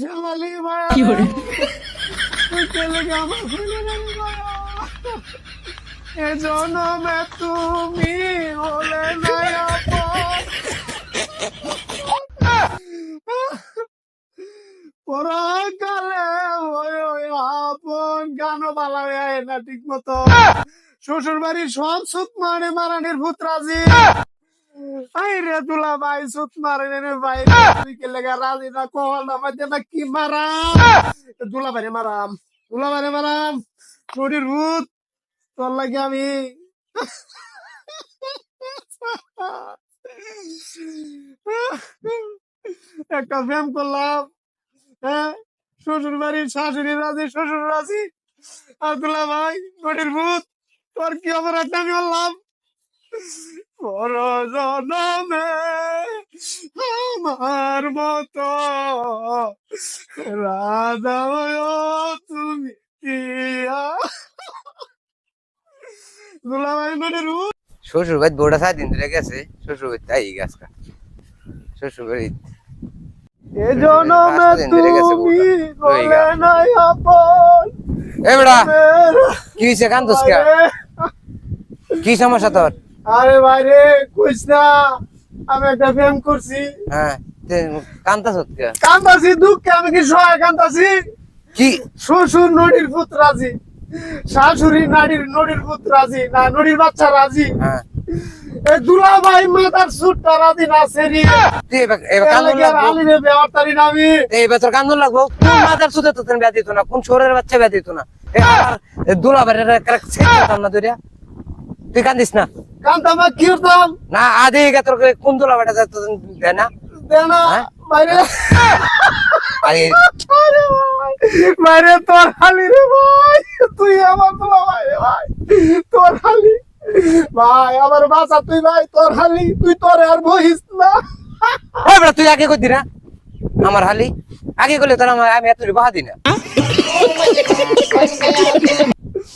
শালালি মায়া। কি hore চলে গে আমার ভুলে মায়া। এ জনমে তুমি হলে আপন পরকালে ওই ওই আপন গানও বালা হয় না ঠিক মতো। শ্বশুর বাড়ির সব সুত মারে মারানির ভূত রাজি। আই রে দুলা ভাই সুত মারে রে ভাই। তুই কে লেগা রাজি না কল না মাঝে না কি মারাম? দুলা ভাই মারাম দুলা ভাই মারাম। শরীর ভূত তোর লাগে আমি। একটা প্রেম করলাম হ্যাঁ? শ্বশুর বাড়ির শাশুড়ি রাজি শ্বশুর রাজি। আর দুলা ভাই নদীর ভূত তোর কি অপরাধ? আমি বললাম। পর জনমে আমার মতো রাধা তুমি ভাই শ্বশুর বাড়ি বউটা সাত দিন ধরে গেছে শ্বশুর তাই গাছকা শ্বশুর বাড়ি এ জনমে তুমি বলে নাই আপন এ বেড়া মেরা কি হয়েছে কান্দোস কে? কি সমস্যা তোর? আরে ভাই রে কইস না আমি একটা প্রেম করছি। হ্যাঁ কান্তাস কে কান্দাছি দুঃখে আমি কি সহায় কান্দাছি? কি? শ্বশুর নদীর পুত রাজি শাশুড়ি নারীর নদীর পুত রাজি না নদীর বাচ্চা রাজি। হ্যাঁ। এ দুলা ভাই মাতার সুটটা রাজি না সেরি। এবার কান্দন লাগবো। আলিরে বেওয়ার তারি না এই বছর কান্দন লাগবো। কোন মাদার সুদে তো ব্যাধ দিত না কোন শহরের বাচ্চা ব্যাধ দিত না। এ দুলা কারেক্ট ছেড়ে না তুই তুই কান্দিস না? কান্দামা কি করতাম? না গে তোর কোন দুলা বাড়িটা দেয় না? দেনা হ্যাঁ? বাইরে। বাইরে তোর হালি রে ভাই তুই আমার দুলা ভাই ভাই তোর হালি। ভাই আমার বাসা তুই ভাই তোর হালি তুই তোর আর বহিস না। ওই বেটা তুই আগে কই না আমার হালি? আগে করলে তোর আমার আমি এত বাহা দি না।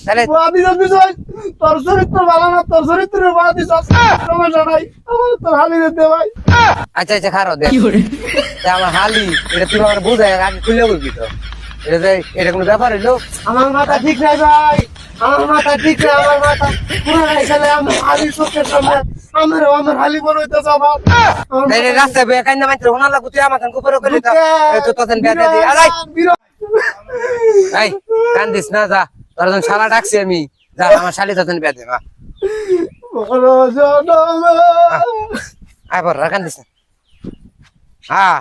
তাহলে যদি তোর চরিত্র ভালো না তোর চরিত্র বাদি সমস্যা নাই আমার তোর হালি ভাই। আচ্ছা আচ্ছা খারো তা আমার হালি এটা তুই আমার বুঝাই আগে খুলে বলবি তো। এটা এটা কোনো ব্যাপার হইল? আমার মাথা ঠিক নাই ভাই। আমার মাথা ঠিক নাই আমার মাথা পুরো নাই খেলে আমার হালি চোখের সামনে আমার আমার হালি মনে রে মাইতে হোনা লাগু তুই আমার কুপরে কইলি তো তো তোতেন বেদে দি বিরাট, এই কান্দিস না যা। তোর যখন শালা ডাকছি আমি যা আমার শালি তখন বেঁধে মা। আবার রাখান না হ্যাঁ।